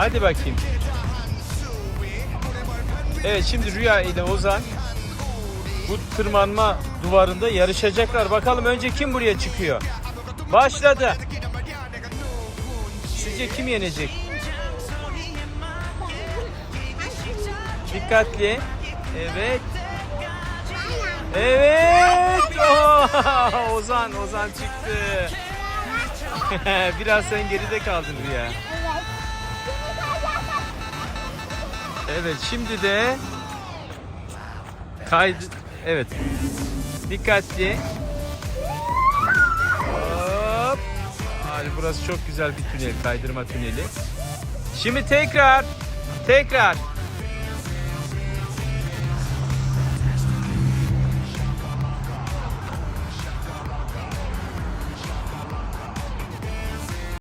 Hadi bakayım. Evet şimdi Rüya ile Ozan bu tırmanma duvarında yarışacaklar. Bakalım önce kim buraya çıkıyor? Başladı. Sizce kim yenecek? Dikkatli. Evet. Evet. Oh, Ozan, Ozan çıktı. Biraz sen geride kaldın Rüya. Evet, şimdi de kaydı. Evet. Dikkatli. Hop. Hadi burası çok güzel bir tünel, kaydırma tüneli. Şimdi tekrar, tekrar.